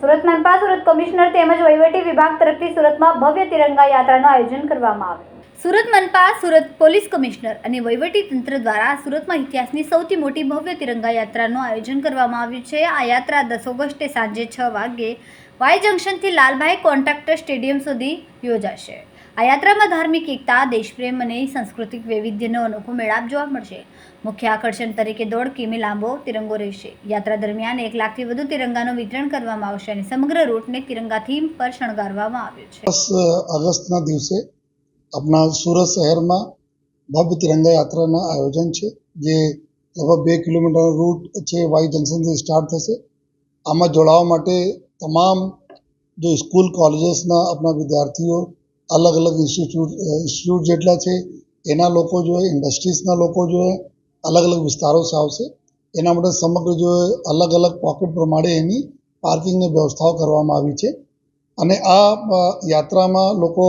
સુરત મનપા સુરત કમિશનર તેમજ વહીવટી વિભાગ તરફથી સુરતમાં ભવ્ય તિરંગા યાત્રાનું આયોજન કરવામાં આવ્યું. સુરત મનપા, સુરત પોલીસ કમિશનર અને વહીવટી તંત્ર દ્વારા સુરતમાં ઇતિહાસની સૌથી મોટી ભવ્ય તિરંગા યાત્રાનું આયોજન કરવામાં આવ્યું છે. આ યાત્રા દસ ઓગસ્ટે સાંજે છ વાગ્યે વાય જંકશનથી લાલભાઈ કોન્ટ્રાક્ટર સ્ટેડિયમ સુધી યોજાશે. આ યાત્રામાં ધાર્મિક એકતા, દેશપ્રેમ અને સાંસ્કૃતિક વૈવિધ્યનો અનોખો મેળાપ જોવા મળશે. મુખ્ય આકર્ષણ તરીકે દોઢ કિમી લાંબો, તિરંગો રહેશે. યાત્રા દરમિયાન એક લાખથી વધુ તિરંગાનું વિતરણ કરવામાં આવશે અને સમગ્ર રૂટને તિરંગા થીમ પર શણગારવામાં આવ્યો છે. દસ ઓગસ્ટના દિવસે આપણા સુરત શહેરમાં ભવ્ય તિરંગા યાત્રાના આયોજન છે, જે લગભગ બે કિલોમીટર રૂટ છે, વાય જંકશનથી સ્ટાર્ટ થશે. આમાં જોડાવા માટે તમામ જો સ્કૂલ, કોલેજીસના આપણા વિદ્યાર્થીઓ અલગ અલગ ઇન્સ્ટિટ્યૂટ ઇન્સ્ટિટ્યૂટ જેટલા છે, એના લોકો જોઈએ ઇન્ડસ્ટ્રીઝના લોકો જોઈએ અલગ અલગ વિસ્તારોથી આવશે એના માટે સમગ્ર જો અલગ અલગ પોકેટ પ્રમાણે એની પાર્કિંગની વ્યવસ્થાઓ કરવામાં આવી છે. અને આ યાત્રામાં લોકો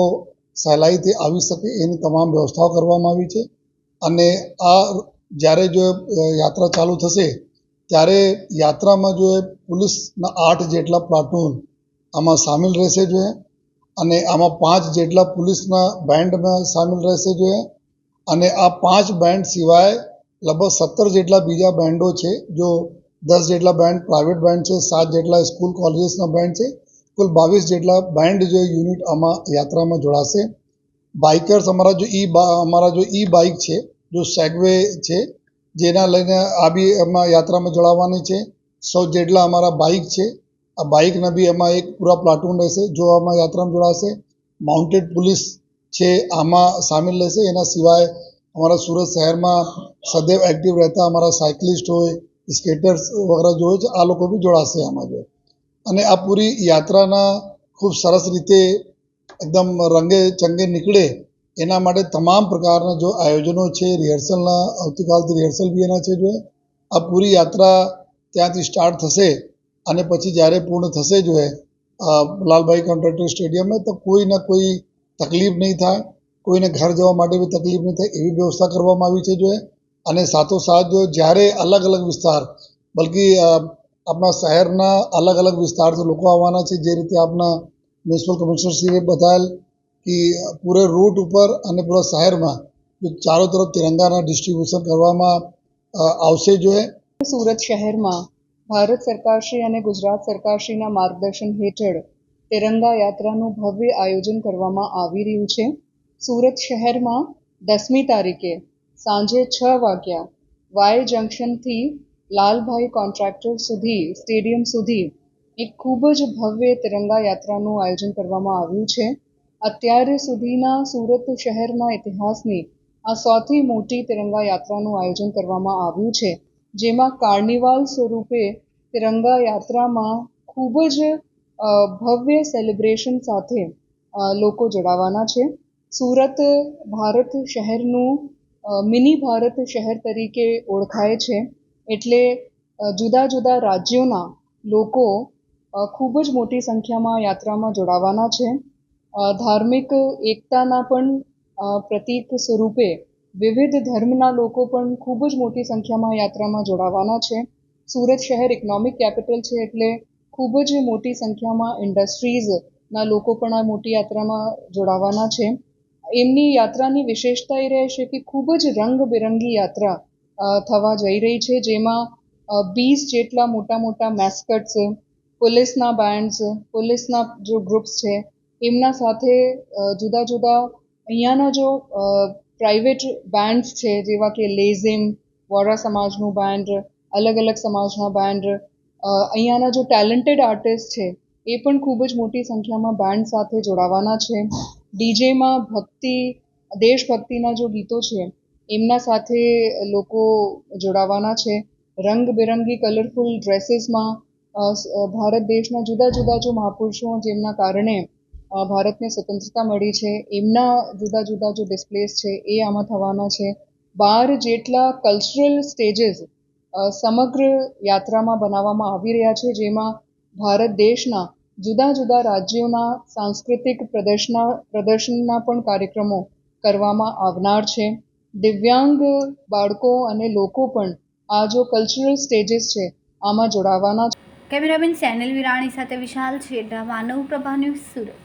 સહેલાઈથી આવી શકે એની તમામ વ્યવસ્થાઓ કરવામાં આવી છે. અને આ જ્યારે જો યાત્રા ચાલુ થશે, ત્યારે યાત્રામાં જો પોલીસના આઠ જેટલા પ્લાટૂન આમાં સામેલ રહેશે જોઈએ અને આમાં પાંચ જેટલા પોલીસના બેન્ડમાં સામેલ રહેશે જોઈએ અને આ પાંચ બેન્ડ સિવાય લગભગ સત્તર જેટલા બીજા બેન્ડો છે, જો દસ જેટલા બેન્ડ પ્રાઇવેટ બેન્ડ છે, સાત જેટલા સ્કૂલ કોલેજીસના બેન્ડ છે, કુલ બાવીસ જેટલા બેન્ડ જો યુનિટ આમાં યાત્રામાં જોડાશે. બાઇકર્સ અમારા જો ઈ અમારા જો ઈ બાઇક છે, જો સેગવે છે, જેના લઈને આ બી એમાં યાત્રામાં જોડાવાની છે. સો જેટલા અમારા બાઇક છે આ બાઇકના બી એમાં એક પૂરા પ્લાટૂન રહેશે, જો આમાં યાત્રામાં જોડાશે. માઉન્ટેડ પોલીસ છે, આમાં સામેલ રહેશે. એના સિવાય અમારા સુરત શહેરમાં સદૈવ એક્ટિવ રહેતા અમારા સાયકલિસ્ટ હોય સ્કેટર્સ વગેરે જો છે, આ લોકો બી જોડાશે આમાં જો. અને આ પૂરી યાત્રાના ખૂબ સરસ રીતે એકદમ રંગે ચંગે નીકળે એના માટે તમામ પ્રકારના જો આયોજનો છે રિહર્સલના આવતીકાલથી રિહર્સલ બી એના છે જો. આ પૂરી યાત્રા ત્યાંથી સ્ટાર્ટ થશે અને પછી જ્યારે પૂર્ણ થશે જો એ લાલભાઈ કોન્ટ્રાક્ટર સ્ટેડિયમે તો કોઈને કોઈ તકલીફ નહીં થાય. કોઈને ઘર જવા માટે બી તકલીફ નહીં થાય. એવી વ્યવસ્થા કરવામાં આવી છે જો એ અને સાથોસાથ જો જ્યારે અલગ અલગ વિસ્તાર, બલકી આપણા શહેરના અલગ અલગ વિસ્તારથી લોકો આવવાના છે, જે રીતે આપણા મ્યુનિસિપલ કમિશનરશ્રીએ બતાવેલ કે પૂરે રૂટ ઉપર અને પૂરા શહેરમાં જો ચારો તરફ તિરંગાના ડિસ્ટ્રીબ્યુશન કરવામાં આવશે જોઈએ સુરત શહેરમાં ભારત સરકારશ્રી અને ગુજરાત સરકારશ્રીના માર્ગદર્શન હેઠળ તિરંગા યાત્રાનું ભવ્ય આયોજન કરવામાં આવી રહ્યું છે. સુરત શહેરમાં દસમી તારીખે સાંજે છ વાગ્યા વાય જંકશનથી લાલભાઈ કોન્ટ્રાક્ટર સુધી, સ્ટેડિયમ સુધી એક ખૂબ જ ભવ્ય તિરંગા યાત્રાનું આયોજન કરવામાં આવ્યું છે. અત્યારે સુધીના સુરત શહેરના ઇતિહાસની આ સૌથી મોટી તિરંગા યાત્રાનું આયોજન કરવામાં આવ્યું છે. જેમાં કાર્નિવાલ સ્વરૂપે તિરંગા યાત્રામાં ખૂબ જ ભવ્ય સેલિબ્રેશન સાથે લોકો જોડાવાના છે. સુરત ભારત શહેરનું મિની ભારત શહેર તરીકે ઓળખાય છે. એટલે જુદા જુદા રાજ્યોના લોકો ખૂબ જ મોટી સંખ્યામાં યાત્રામાં જોડાવાના છે. ધાર્મિક એકતાના પણ પ્રતીક સ્વરૂપે વિવિધ ધર્મના લોકો પણ ખૂબ જ મોટી સંખ્યામાં યાત્રામાં જોડાવાના છે. સુરત શહેર ઇકોનોમિક કેપિટલ છે એટલે ખૂબ જ મોટી સંખ્યામાં ઇન્ડસ્ટ્રીઝના લોકો પણ આ મોટી યાત્રામાં જોડાવાના છે. એમની યાત્રાની વિશેષતા એ રહેશે કે ખૂબ જ રંગબેરંગી યાત્રા થવા જઈ રહી છે. જેમાં વીસ જેટલા મોટા મોટા મેસ્કટ્સ પોલીસના બેન્ડ્સ પોલીસના જો ગ્રુપ્સ છે, એમના સાથે જુદા જુદા અહીંયાના જો પ્રાઇવેટ બેન્ડ્સ છે, જેવા કે લેઝિમ વોરા સમાજનું બેન્ડ અલગ અલગ સમાજના બેન્ડ અહીંયાના જો ટેલેન્ટેડ આર્ટિસ્ટ છે, એ પણ ખૂબ જ મોટી સંખ્યામાં બેન્ડ સાથે જોડાવાના છે. ડીજેમાં ભક્તિ, દેશભક્તિના જો ગીતો છે, એમના સાથે લોકો જોડાવાના છે. રંગબેરંગી કલરફુલ ડ્રેસીસમાં ભારત દેશના જુદા જુદા જો મહાપુરુષો જેમના કારણે ભારતને સ્વતંત્રતા મળી છે. એમના જુદા જુદા જે ડિસ્પ્લેસ છે, એ આમાં થવાના છે. બાર જેટલા કલ્ચરલ સ્ટેજીસ સમગ્ર યાત્રામાં બનાવવામાં આવી રહ્યા છે, જેમાં ભારત દેશના જુદા જુદા રાજ્યોના સાંસ્કૃતિક પ્રદર્શના, પ્રદર્શનના પણ કાર્યક્રમો કરવામાં આવનાર છે. દિવ્યાંગ બાળકો અને લોકો પણ આ જો કલ્ચરલ સ્ટેજીસ છે, આમાં જોડાવાના છે. કેમેરામેન સેનલ વિરાણી સાથે વિશાલ છેડા માનવ પ્રભા ન્યૂઝ સુરત.